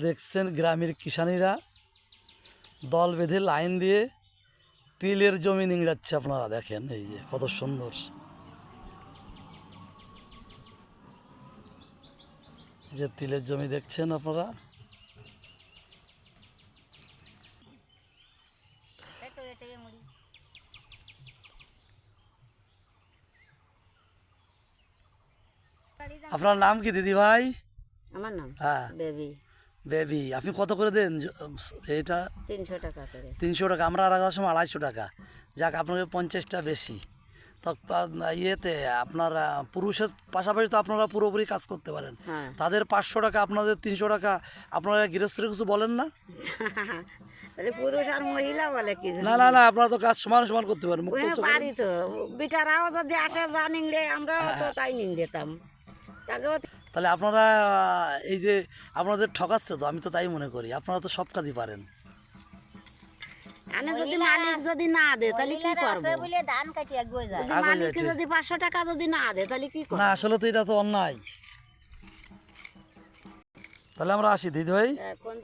দেখছেন গ্রামের কিষানীরা দল বেঁধে লাইন দিয়ে তিলের জমি নিংড়াচ্ছে আপনারা দেখেন এই যে কত সুন্দর। যে তিলের জমি দেখছেন আপনারা? আপনার নাম কি দিদি ভাই? আমার নাম হ্যাঁ। বেবি। বেবি আপনি কত করে দেন? এটা তিনশো টাকা করে। তিনশো টাকা আমরা আর সময় আড়াইশো টাকা। যাক আপনাদের পঞ্চাশটা বেশি। তো ইয়েতে আপনার পুরুষের পাশাপাশি তো আপনারা পুরোপুরি কাজ করতে পারেন। হ্যাঁ। তাদের পাঁচশো টাকা আপনাদের তিনশো টাকা আপনারা গৃহস্থের কিছু বলেন না? পুরুষ আর মহিলা বলে কি না না না আপনারা তো কাজ সমান সমান করতে পারেন পারি তো। বিটারাও যদি আসে যা নিংড়ে আমরা তো তাই নিংড়েতাম তাকেও তাহলে আপনারা এই যে আপনাদের ঠকাচ্ছে তো আমি তো তাই মনে করি। আপনারা তো সব কাজই পারেন। আনে যদি মালিক যদি না দে তাহলে কি করব? বলে ধান কাটি এগিয়ে যায় মালিক যদি পাঁচশো টাকা যদি না দে তাহলে কি করব? না আসলে তো এটা তো অন্যায়। তাহলে আমরা আসি দিদি ভাই।